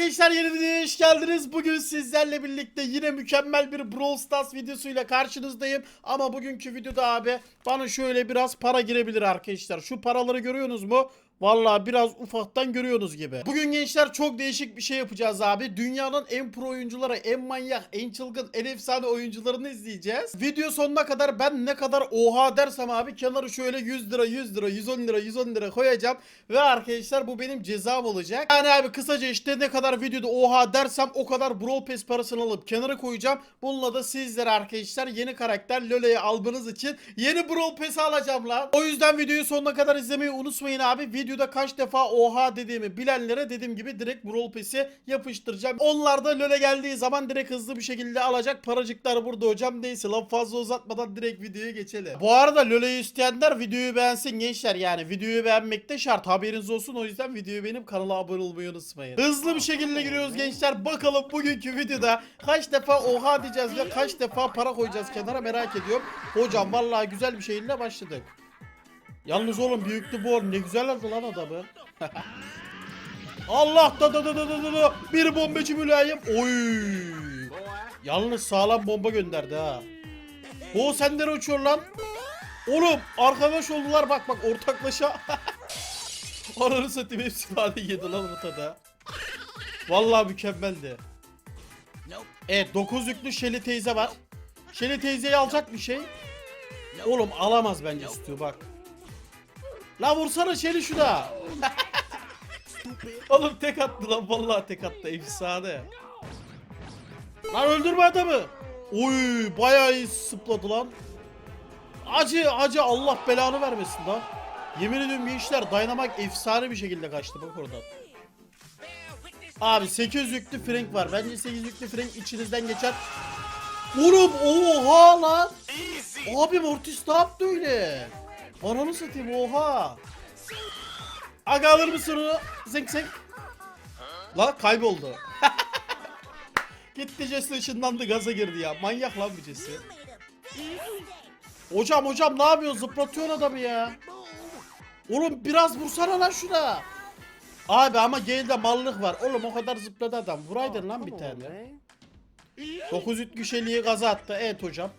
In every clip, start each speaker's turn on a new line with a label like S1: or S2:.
S1: Arkadaşlar yeni videoya hoş geldiniz. Bugün sizlerle birlikte yine mükemmel bir Brawl Stars videosuyla karşınızdayım. Ama bugünkü videoda abi bana şöyle biraz para girebilir arkadaşlar. Şu paraları görüyorsunuz mu? Vallahi biraz ufaktan görüyorsunuz gibi. Bugün gençler çok değişik bir şey yapacağız abi. Dünyanın en pro oyuncuları, en manyak, en çılgın, en efsane oyuncularını izleyeceğiz. Video sonuna kadar ben ne kadar oha dersem abi kenarı şöyle 100 lira, 100 lira, 110 lira, 110 lira koyacağım. Ve arkadaşlar bu benim cezam olacak. Yani abi kısaca işte ne kadar videoda oha dersem o kadar Brawl Pass parasını alıp kenara koyacağım. Bununla da sizlere arkadaşlar yeni karakter Lole'yi almanız için yeni Brawl Pass'i alacağım lan. O yüzden videoyu sonuna kadar izlemeyi unutmayın abi. Videoda kaç defa oha dediğimi bilenlere dediğim gibi direkt Brawl Pass'i yapıştıracağım. Onlar da Lole geldiği zaman direkt hızlı bir şekilde alacak. Paracıklar burada hocam. Neyse laf fazla uzatmadan direkt videoya geçelim. Bu arada Lole'yi isteyenler videoyu beğensin gençler. Yani videoyu beğenmek de şart. Haberiniz olsun. O yüzden videoyu beğenip kanala abone olmayı unutmayın. Hızlı bir şekilde giriyoruz gençler. Bakalım bugünkü videoda kaç defa oha diyeceğiz ve kaç defa para koyacağız kenara merak ediyorum. Hocam vallahi güzel bir şeyle başladık. Yalnız oğlum büyüktü bu oğlum ne güzel aldı lan adamı. Allah da da da da da da bir bombacı mülayim. Oy. Yalnız sağlam bomba gönderdi ha. Bu senden uçuyor lan. Oğlum arkadaş oldular bak bak ortaklaşa. Ananı satayım hepsi bana yedi lan ortada. Vallahi mükemmeldi. Evet 9 yüklü Şeli teyze var. Şeli teyzeyi alacak bir şey. Oğlum alamaz bence istiyor bak. La vursana Şeli şuna. Oğlum tek attı lan vallahi tek attı efsane. Lan öldürme adamı. Oy bayağı iyi sıpladı lan. Acı acı Allah belanı vermesin lan. Yemin ediyorum gençler Dynamite efsane bir şekilde kaçtı bak oradan. Abi 8 yüklü Frank var. Bence 8 yüklü Frank içinizden geçer. Vurum oha lan. Abi Mortis ne yaptı öyle? Ananı satayım oha. Aga alır mısın onu? Zink zink. La kayboldu. Gitti Jesse ışınlandı gaza girdi ya. Manyak lan bu Jesse. Hocam hocam ne yapıyorsun? Zıplatıyorsun adamı ya. Oğlum biraz vursana lan şuna. Abi ama Gale'de mallık var. Oğlum o kadar zıpladı adam. Vuraydın lan bir tane. 9 güçeliği gaza attı. Evet hocam.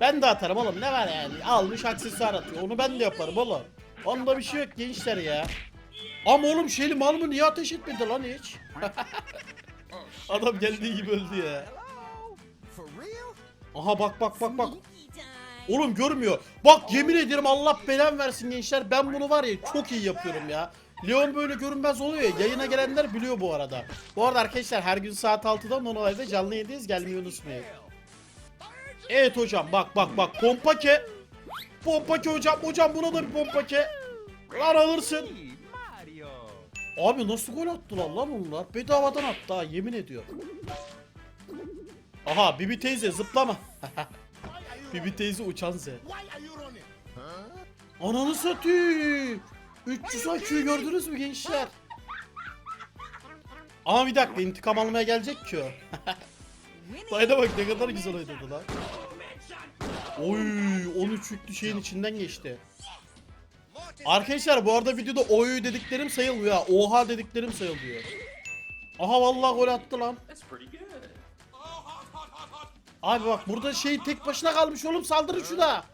S1: Ben de atarım oğlum ne var yani. Almış aksesuar atıyor. Onu ben de yaparım oğlum. Onda bir şey yok gençler ya. Ama oğlum şeyli mal mı niye ateş etmedi lan hiç? Adam geldiği gibi öldü ya. Aha bak bak bak bak. Oğlum görmüyor. Bak yemin ederim Allah belan versin gençler. Ben bunu var ya çok iyi yapıyorum ya. Leon böyle görünmez oluyor ya. Yayına gelenler biliyor bu arada. Bu arada arkadaşlar her gün saat 6'da Nonolay'da canlı yayındayız. Gelmeyi unutmayın. Evet hocam bak bak bak. Pompake. Pompake hocam. Hocam buna da bir pompake. Lan alırsın. Abi nasıl gol attılar lan bunlar? Bedavadan attı ha yemin ediyorum. Aha Bibi teyze zıplama. Bibi teyze uçan Z. Ananı satayım. 300 IQ gördünüz mü gençler? Ama bir dakika intikam almaya gelecek ki o. Dayına bak ne kadar güzel oynadı lan. Oy 13 yüklü şeyin içinden geçti. Arkadaşlar bu arada videoda oy dediklerim sayılmıyor ha. Oha dediklerim sayılıyor. Aha vallahi gol attı lan. Abi bak burada şey tek başına kalmış oğlum saldırın şuna.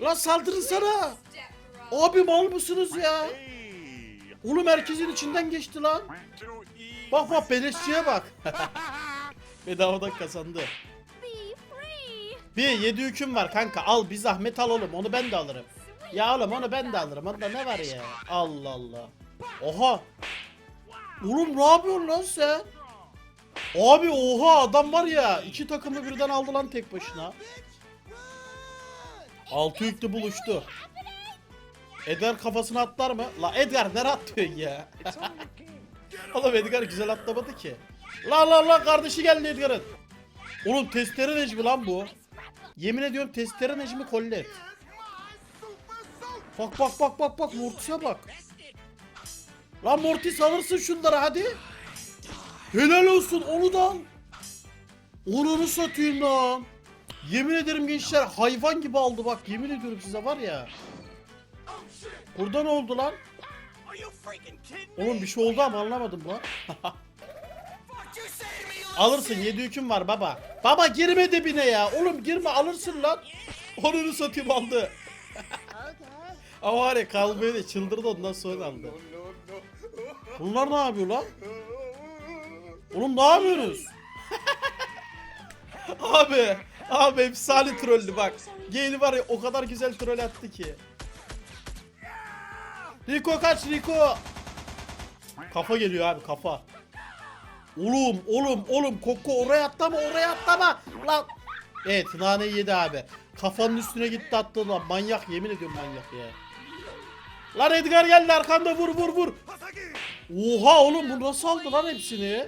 S1: Lan saldırın sana. Abi mal mısınız ya? Oğlum herkesin içinden geçti lan. Bak bak beleşçiye bak. Bedavadan kazandı. Bir yedi hüküm var kanka al bir zahmet al oğlum onu ben de alırım. Ya oğlum onu ben de alırım onda ne var ya? Allah Allah. Oha. Oğlum ne yapıyorsun lan sen? Abi oha adam var ya iki takımı birden aldı lan tek başına. Altı yüklü buluştu. Edgar kafasına atlar mı? La Edgar nereye atlıyorsun ya? Oğlum Edgar güzel atlamadı ki. La la la kardeşi geldi Edgar'ın. Oğlum testere Necmi lan bu. Yemin ediyorum testere Necmi kollet. Bak bak bak bak bak Mortis'e bak. Lan Mortis alırsın şunları hadi. Helal olsun onu da al. Onu satayım lan. Yemin ederim gençler hayvan gibi aldı bak yemin ediyorum size var ya. Burada ne oldu lan? Oğlum bir şey oldu ama anlamadım lan. Alırsın 7 hüküm var baba. Baba girme dibine ya. Oğlum girme alırsın lan. Onunu satayım aldı. Ama var ya de çıldırdı ondan sonra aldı. Bunlar ne yapıyor lan? Oğlum ne yapıyorsunuz? abi, abi efsane trollü bak. Gale var ya o kadar güzel troll attı ki. Rico kaç Rico. Kafa geliyor abi kafa. Oğlum oğlum oğlum Koko oraya atlama oraya atlama. Lan. Evet naneyi yedi abi. Kafanın üstüne gitti attı lan manyak yemin ediyorum manyak ya. Lan Edgar geldi arkanda vur vur vur. Oha oğlum bu nasıl aldı lan hepsini?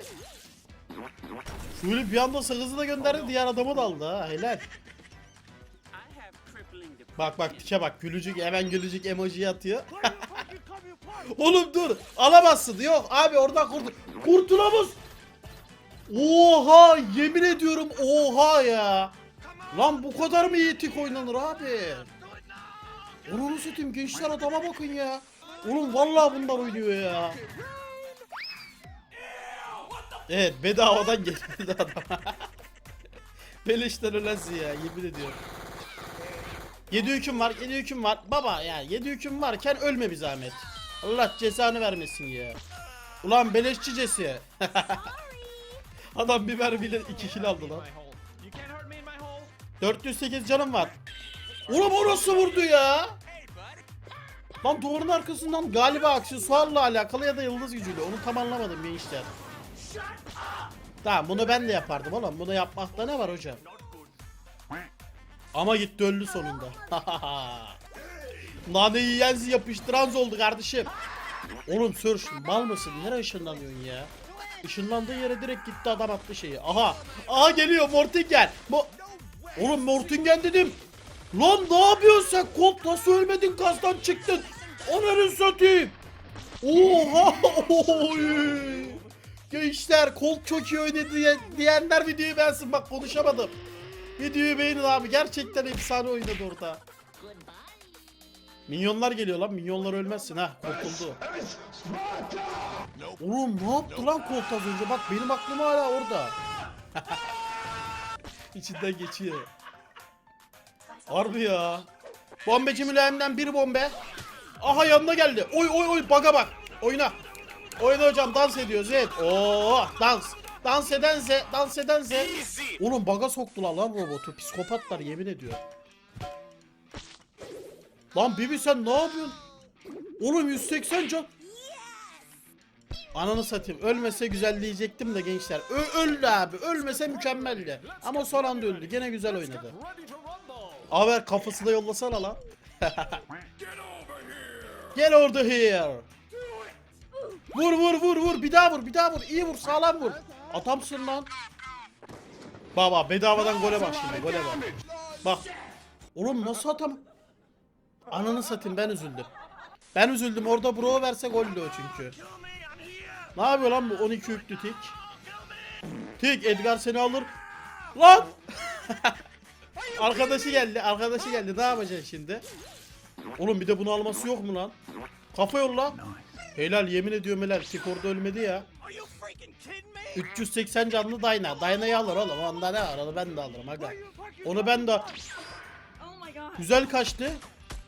S1: Şöyle bir anda sakızı da gönderdi diğer adamı da aldı ha helal. Bak bak tike bak gülücük hemen gülücük emoji atıyor. oğlum dur alamazsın yok abi oradan kurtul. Kurtulamaz. Oha yemin ediyorum oha ya. Lan bu kadar mı iyi tik oynanır abi? Onu satayım gençler adama bakın ya. Oğlum vallahi bunlar oynuyor ya. Evet bedavadan geldi adam. Beleşten ölensin ya yemin ediyorum. 7 hüküm var 7 hüküm var. Baba ya 7 hüküm varken ölme bir zahmet. Allah cezanı vermesin ya. Ulan beleşçicesi. Adam bir mermiyle 2 kill aldı lan. 408 canım var. Oğlum orası vurdu ya. Lan duvarın arkasından galiba aksesuarla alakalı ya da yıldız gücüyle. Onu tam anlamadım gençler. Tamam bunu ben de yapardım oğlum. Bunu yapmakta ne var hocam? Ama gitti öldü sonunda. Naneyi yiyenzi yapıştıran oldu kardeşim. Oğlum Surge mal mısın? Nereye ışınlanıyorsun ya? Işınlandığı yere direkt gitti adam attı şeyi. Aha. Aha geliyor Mortingen. Mo Oğlum Mortingen dedim. Lan ne yapıyorsun sen? Colt nasıl ölmedin kastan çıktın? Onları satayım. Oha. Oy. Gençler Colt çok iyi oynadı diye, diyenler videoyu beğensin. Bak konuşamadım. Videoyu beğenin abi. Gerçekten efsane oynadı orada. Minyonlar geliyor lan. Minyonlar ölmezsin ha. Kurtuldu. Oğlum ne yaptı lan Colt az önce? Bak benim aklım hala orada. İçinden geçiyor. Harbi ya. Bombeci mülayimden bir bombe. Aha yanına geldi. Oy oy oy baga bak. Oyna. Oyna hocam dans ediyoruz evet. Oo dans. Dans edense, dans edense. Oğlum baga soktular lan robotu. Psikopatlar yemin ediyor. Lan Bibi sen ne yapıyorsun? Oğlum 180 can. Ananı satayım. Ölmese güzel diyecektim de gençler. Ö öldü abi. Ölmese mükemmeldi. Ama son anda öldü. Gene güzel oynadı. Haber kafasına yollasana lan. Gel orada here. Vur vur vur vur. Bir daha vur bir daha vur. İyi vur sağlam vur. Atamsın lan. Baba bedavadan gole bak şimdi gole bak. Bak. Oğlum nasıl atam? Ananı satayım ben üzüldüm. Ben üzüldüm orada bro verse goldü o çünkü. Ne yapıyor lan bu 12 yüklü tik? Tik Edgar seni alır. Lan! arkadaşı geldi arkadaşı geldi ne yapacaksın şimdi? Oğlum bir de bunu alması yok mu lan? Kafa yolla. Helal yemin ediyorum helal. Tik orada ölmedi ya. 380 canlı Dayna. Dayna'yı alır oğlum. Onda ne var? Onu ben de alırım aga. Onu ben de... Güzel kaçtı.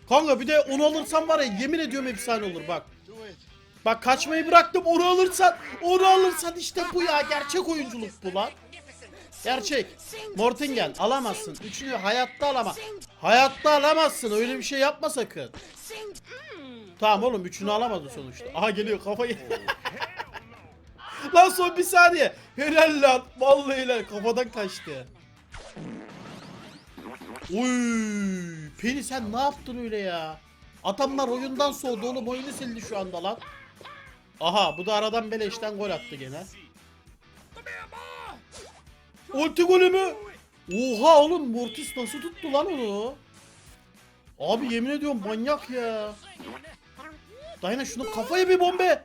S1: Kanka bir de onu alırsam var ya yemin ediyorum efsane olur bak. Bak kaçmayı bıraktım onu alırsan onu alırsan işte bu ya gerçek oyunculuk bu lan. Gerçek. Mortingen alamazsın. Üçünü hayatta alama. Hayatta alamazsın öyle bir şey yapma sakın. Tamam oğlum üçünü alamadı sonuçta. Aha geliyor kafa geliyor. lan son bir saniye. Helal lan. Vallahi helal kafadan kaçtı. Oy, Peni sen ne yaptın öyle ya? Adamlar oyundan soğudu oğlum oyunu sildi şu anda lan. Aha bu da aradan beleşten gol attı gene. Ulti golü mü? Oha oğlum Mortis nasıl tuttu lan onu? Abi yemin ediyorum manyak ya. Dayana şunu kafaya bir bombe.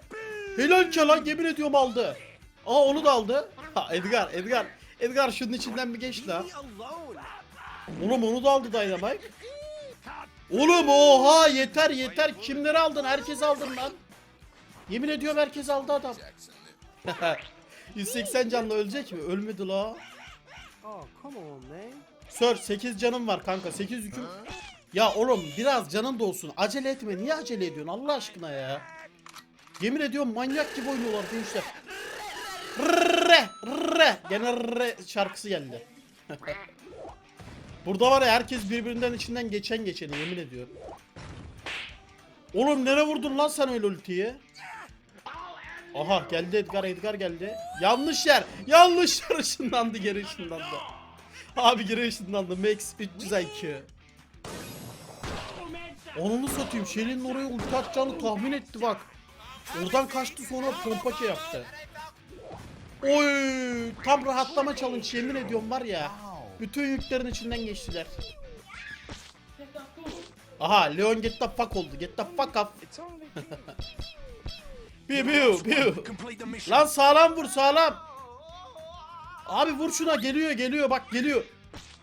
S1: Helal ki lan yemin ediyorum aldı. Aa onu da aldı. Ha Edgar Edgar. Edgar şunun içinden bir geç lan. Oğlum onu da aldı Dynamite. Oğlum oha yeter yeter. Kimleri aldın? Herkes aldın lan. Yemin ediyorum herkes aldı adam. 180 canlı ölecek mi? Ölmedi la.
S2: Oh, come on, man.
S1: Sir 8 canım var kanka 8 yüküm. Ya oğlum biraz canın da olsun. Acele etme. Niye acele ediyorsun Allah aşkına ya? Yemin ediyorum manyak gibi oynuyorlar gençler. Rrrre, rrrre. Gene rrrre şarkısı geldi. Burada var ya herkes birbirinden içinden geçen geçeni yemin ediyorum. Oğlum nereye vurdun lan sen öyle ultiyi? Aha geldi Edgar Edgar geldi. Yanlış yer. Yanlış yer ışınlandı geri ışınlandı. Abi geri ışınlandı. Max 300 IQ. Onunu satayım. Şelin oraya ulti atacağını tahmin etti bak. Oradan kaçtı sonra pompa şey yaptı. Oy tam rahatlama challenge yemin ediyorum var ya. Bütün yüklerin içinden geçtiler. Aha Leon get the fuck oldu. Get the fuck up. Biu biu biu. Lan sağlam vur sağlam. Abi vur şuna geliyor geliyor bak geliyor.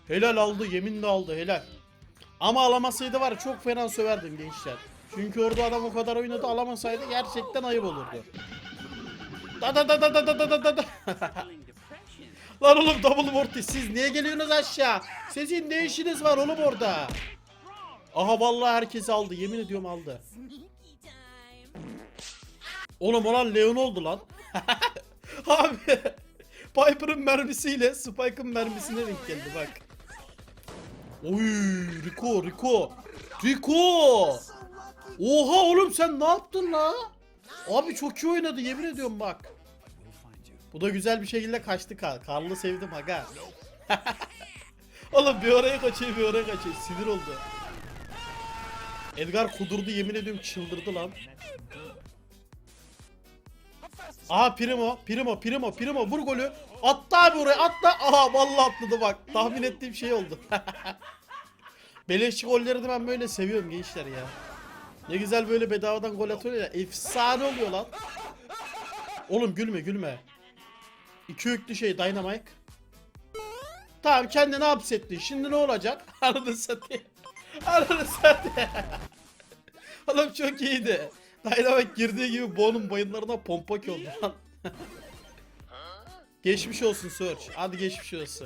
S1: Helal aldı yeminle aldı helal. Ama alamasaydı var çok fena söverdim gençler. Çünkü orada adam o kadar oynadı alamasaydı gerçekten ayıp olurdu. Da da da da da da da da da. Lan oğlum double mortis siz niye geliyorsunuz aşağı? Sizin ne işiniz var oğlum orada? Aha vallahi herkes aldı yemin ediyorum aldı. Oğlum olan Leon oldu lan. Abi Piper'ın mermisiyle Spike'ın mermisine denk geldi bak. Oy Rico Rico. Rico. Oha oğlum sen ne yaptın la? Abi çok iyi oynadı yemin ediyorum bak. Bu da güzel bir şekilde kaçtı Karl. Karl'ı sevdim aga. oğlum bir oraya kaçıyor bir oraya kaçıyor. Sinir oldu. Edgar kudurdu yemin ediyorum çıldırdı lan. Aha Primo, Primo, Primo, Primo vur golü. Attı abi oraya atla. Aha vallahi atladı bak. Tahmin ettiğim şey oldu. Beleşçi golleri de ben böyle seviyorum gençler ya. Ne güzel böyle bedavadan gol atıyor ya. Efsane oluyor lan. Oğlum gülme gülme. İki yüklü şey Dynamite. Tamam kendini hapsettin. Şimdi ne olacak? Ananı satayım. Ananı satayım. Oğlum çok iyiydi. Dynamite girdiği gibi Bo'nun bayınlarına pompa oldu lan. geçmiş olsun Search. Hadi geçmiş olsun.